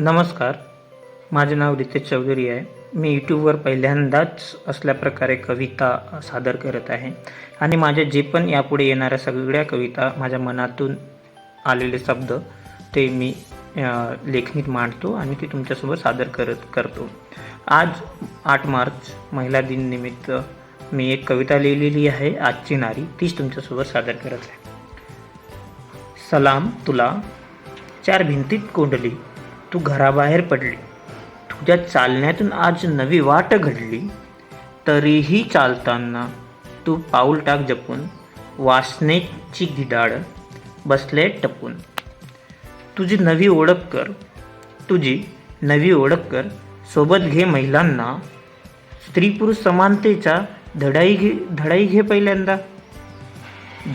नमस्कार. माझे नाव रितेश चौधरी आहे. मी यूट्यूबवर पहिल्यांदाच असल्या प्रकारे कविता सादर करत आहे. आणि माझ्या जे पण यापुढे येणाऱ्या सगळ्या कविता माझ्या मनातून आलेले शब्द ते मी लेखनीत लेखणीत मांडतो आणि ते तुमच्यासोबत सादर करत करतो. आज आठ मार्च महिला दिन निमित्त मी एक कविता लिहिलेली आहे. आजची नारी तीच तुमच्यासोबत सादर करत आहे. सलाम तुला चार भिंतीत कोंडली. तू घराबाहेर पडली. तुझ्या चालण्यातून आज नवी वाट घडली. तरीही चालताना तू पाऊल टाक जपून वासनेची गिडाड बसले टपून. तुझी नवी ओळख कर. तुझी नवी ओळख कर. सोबत घे महिलांना. स्त्री पुरुष समानतेचा धडाई घे धडाई घे पहिल्यांदा.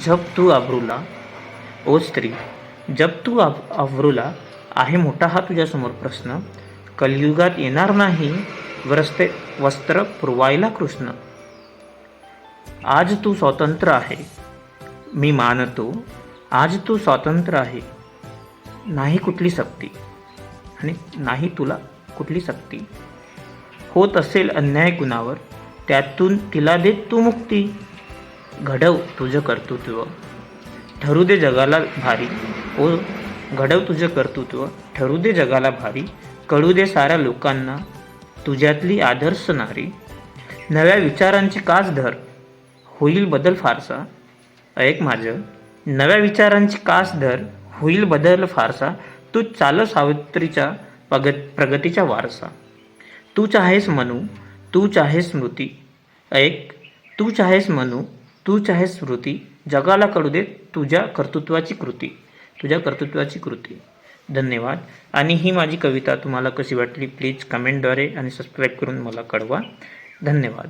जप तू आबरूला ओ स्त्री जब तू आब आवरूला आहे मोठा हा तुझ्यासमोर प्रश्न. कलियुगात येणार नाही वस्त्र वस्त्र पुरवायला कृष्ण. आज तू स्वतंत्र आहे. मी मानतो आज तू स्वतंत्र आहे. नाही कुठली सक्ती. आणि नाही तुला कुठली सक्ती. होत असेल अन्याय गुणावर त्यातून तिला देत तू मुक्ती. घडव तुझं कर्तृत्व. ठरू दे जगाला भारी. ओ घडव तुझं कर्तृत्व ठरू दे जगाला भारी कळू दे साऱ्या लोकांना तुझ्यातली आदर्श नारी. नव्या विचारांची कास धर होईल बदल फारसा. ऐक माझं नव्या विचारांची कास धर होईल बदल फारसा. तू चाल सावित्रीच्या प्रगत प्रगतीचा वारसा. तू चाहेस मनू तू चाहेस स्मृती. ऐक तू चाहेस मनू तू चाहेस स्मृती. जगाला कळू दे तुझ्या कर्तृत्वाची कृती. तुझ्या कर्तृत्वाची कृती. धन्यवाद. आणि ही माझी कविता तुम्हाला कशी वाटली प्लीज कमेंटद्वारे आणि सबस्क्राईब करून मला कळवा. धन्यवाद.